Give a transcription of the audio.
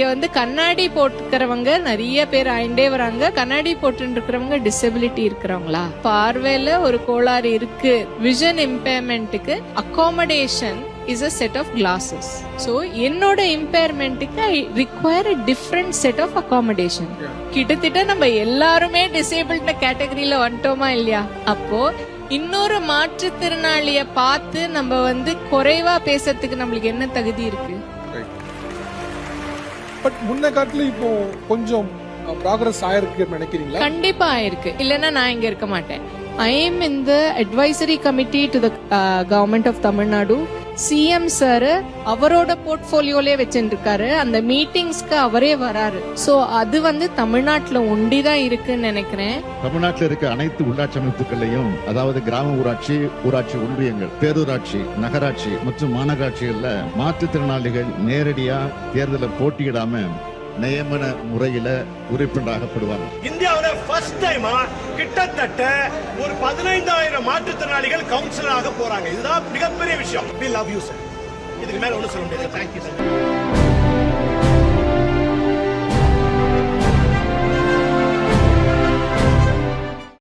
இங்க வந்து கண்ணாடி போட்டுக்கிறவங்க நிறைய பேர் ஆயிண்டே வராங்க. கண்ணாடி போட்டு இருக்கிறவங்க டிசபிலிட்டி இருக்கிறவங்களா? பார்வையில ஒரு கோளாறு இருக்கு. Vision இம்பேர்மெண்ட்டுக்கு accommodation is a set of glasses so என்னோட இம்பேர்மெண்ட்டுக்கு I require a different set of accommodation கிட்டத்தட்ட நம்ம எல்லாருமே டிசேபிள்ட கேட்டகரியில வந்துட்டோமா இல்லையா? அப்போ இன்னொரு மாற்றுத்திறனாளிய பார்த்து நம்ம வந்து குறைவா பேசுறதுக்கு நம்மளுக்கு என்ன தகுதி இருக்கு? பட் முன்ன காட்டுல இப்போ கொஞ்சம் ப்ராக்ரஸ் ஆயிருக்கு நினைக்கிறீங்களா? கண்டிப்பா ஆயிருக்கு. இல்லைன்னா நான் இங்க இருக்க மாட்டேன். I am in the advisory committee to the government of Tamil Nadu CM sir அவரோட போர்ட்ஃபோலியோலே வச்சுருக்காரு அந்த மீட்டிங்ஸ்க்கு அவரே வராரு. சோ அது வந்து தமிழ்நாட்டுல ஒண்டிதான் இருக்குன்னு நினைக்கிறேன். தமிழ்நாட்டில் இருக்க அனைத்து உள்ளாட்சி அமைப்புகளையும் அதாவது கிராம ஊராட்சி ஊராட்சி ஒன்றியங்கள் பேரூராட்சி நகராட்சி மற்றும் மாநகராட்சிகள்ல மாற்றுத்திறனாளிகள் நேரடியா தேர்தலில் போட்டியிடாம நியமன முறையில உறுப்பினராகப்படுவாங்க. இந்தியாவில ஃபர்ஸ்ட் டைமா கிட்டத்தட்ட ஒரு பதினைந்தாயிரம் மாற்றுத்திறனாளிகள் கவுன்சிலராக போறாங்க. இதுதான் மிகப்பெரிய விஷயம். வி லவ் யூ சார் இதுக்கு மேல ஒன்றும் சொல்ல முடியாது. Thank you sir